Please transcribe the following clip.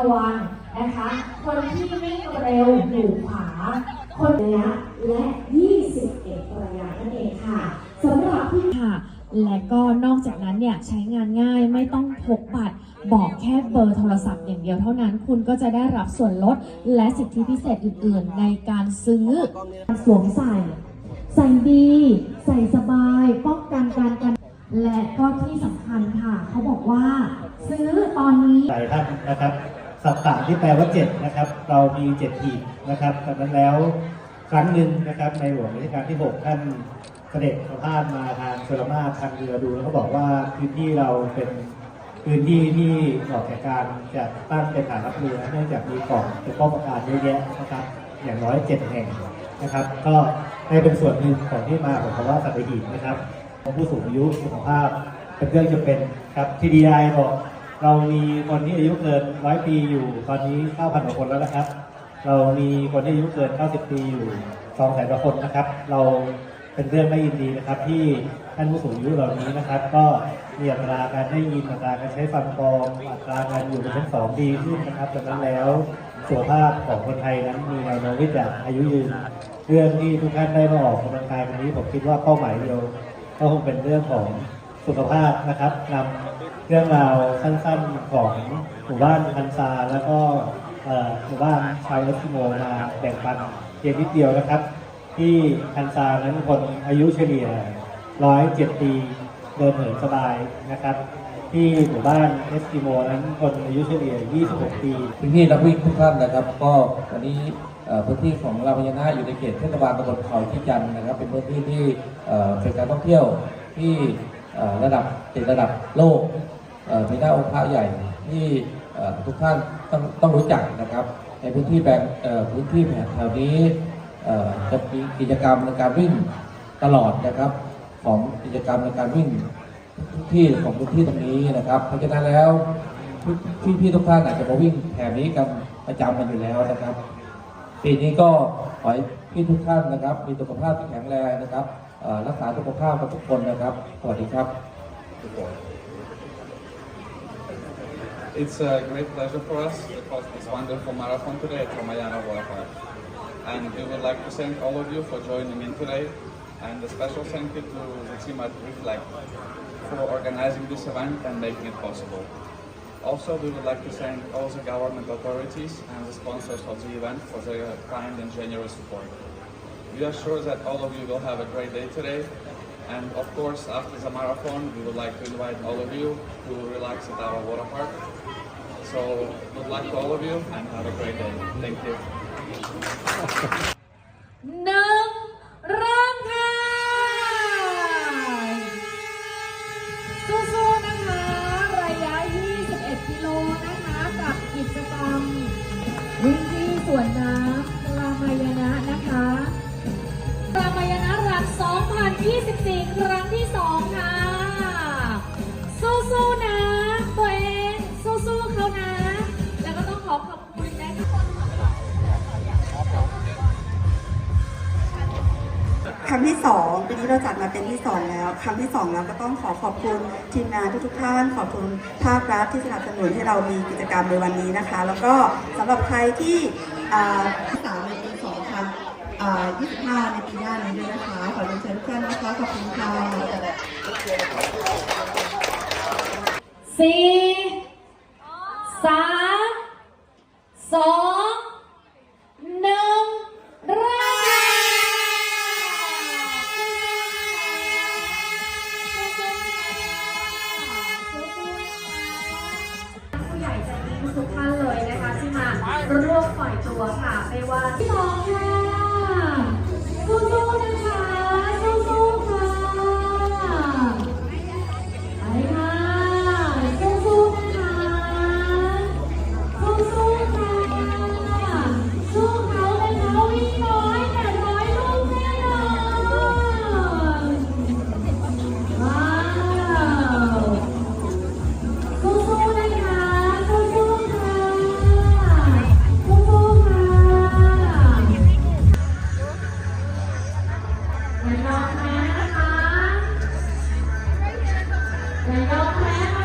ระวังนะคะ คนที่วิ่งเร็วอยู่ขวา คนระยะและ 21 ระยะนั่นเองค่ะสำหรับที่ค่ะและก็นอกจากนั้นเนี่ยใช้งานง่ายไม่ต้องพกบัตร บอกแค่เบอร์โทรศัพท์อย่างเดียวเท่านั้น คุณก็จะได้รับส่วนลดและสิทธิพิเศษอื่น ๆ ในการซื้อสวมใส่ ใส่ดี ใส่สบายป้องกันการกัน และก็ที่สำคัญค่ะ เขาบอกว่า ซื้อตอนนี้หลายท่านนะครับ สัตตะที่แปลว่าเจ็ดนะครับ เรามีเจ็ดทีนะครับดังนั้นแล้วครั้งหนึ่งนะครับในหลวงรัชกาลที่หกท่านเสด็จประพาสมาทางชลมาทางเรือดูแล้วก็บอกว่าพื้นที่เราเป็นพื้นที่ที่เหมาะแก่การจะตั้งเป็นฐานรับเรือเนื่องจากมีเกาะเป็นป้อมปราการเยอะแยะนะครับ อย่างน้อยเจ็ดแห่งนะครับ ก็ได้เป็นส่วนหนึ่งของที่มาของคำว่าสัตหีบนะครับของผู้สูงอายุสุขภาพเป็นเรื่องจำเป็นครับ TDI บอก เรามีคนที่อายุเกินร้อยปีอยู่ ตอนนี้9,000กว่าคนแล้วนะครับ เรามีคนที่อายุเกิน 90 ปีอยู่2แสนกว่าคนนะครับ เราเป็นเรื่องไม่ยินดีนะครับ ที่ท่านผู้สูงอายุเหล่านี้นะครับ ก็มีอัตราการได้ยินอัตราการใช้ฟังกองอัตราการอยู่ในชั้นสองดีขึ้นนะครับดังนั้นแล้วสุขภาพของคนไทยนั้นมีแนวโน้มที่จะอายุยืนเรื่องที่ทุกท่านได้มาออกกำลังกายวันนี้ผมคิดว่าเป้าหมายเดียวก็คงเป็นเรื่องของ สุขภาพนะครับนำเรื่องราวสั้นๆของหมู่บ้านพันซา แล้วก็หมู่บ้านชาวเอสกิโมมาแบ่งปันเพียงนิดเดียวนะครับ ที่พันซานั้นคนอายุเฉลี่ยร้อยเจ็ดปีเดินเหินสบายนะครับ ที่หมู่บ้านเอสกิโมนั้นคนอายุเฉลี่ย 26 ปีพื้นที่นักวิ่งทุกท่านนะครับ ก็วันนี้พื้นที่ของเราพญานาอยู่ในเขตเทศบาลตำบลเขาที่จันนะครับ เป็นพื้นที่ที่เป็นการท่องเที่ยวที่ ระดับติดระดับโลกมีหน้าองค์พระใหญ่ที่ทุกท่านต้องต้องรู้จักนะครับ ในพื้นที่แบ่งพื้นที่แถวนี้จะมีกิจกรรมในการวิ่งตลอดนะครับ ของกิจกรรมในการวิ่งทุกที่ของพื้นที่ตรงนี้นะครับ เพราะฉะนั้นแล้วพี่พี่ๆทุกท่านอาจจะมาวิ่งแถบนี้กันประจำกันอยู่แล้วนะครับปีนี้ก็ขอให้พี่ทุกท่านนะครับ มีสุขภาพที่แข็งแรงนะครับ It's a great pleasure for us to host this wonderful marathon today at Ramayana World Park. And we would like to thank all of you for joining in today and a special thank you to the team at Reflect for organizing this event and making it possible. Also, we would like to thank all the government authorities and the sponsors of the event for their kind and generous support. We are sure that all of you will have a great day today. And of course, after the marathon, we would like to invite all of you to relax at our water park. So good luck to all of you and have a great day. Thank you. หนึ่งเริ่มค่ะ สู้ๆนะคะ ระยะ 21 กิโลนะคะ กับกิจกรรม วิ่งที่สวนน้ำ 24 ครั้งที่ 2 ค่ะ สู้ๆนะตัวเองสู้ๆเขานะ แล้วก็ต้องขอขอบคุณนะคะครั้งที่สองปีนี้เราจัดมาเป็นที่สองแล้วครั้งที่สองแล้วก็ต้องขอขอบคุณทีมงานทุกๆท่าน ขอบคุณภาครัฐที่สนับสนุนให้เรามีกิจกรรมในวันนี้นะคะ แล้วก็สำหรับใครที่ 25 ในปีหน้านี้ด้วยนะคะ ขอเรียนเชิญทุกท่านนะคะ ขอบคุณค่ะสี่สามสองหนึ่งเริ่มผู้ใหญ่ใจดีทุกท่านเลยนะคะ ที่มาร่วมปล่อยตัวค่ะ ไม่ว่าที่สองค่ะ สู้ๆนะคะ อย่ายอมแพ้นะคะอย่ายอมแพ้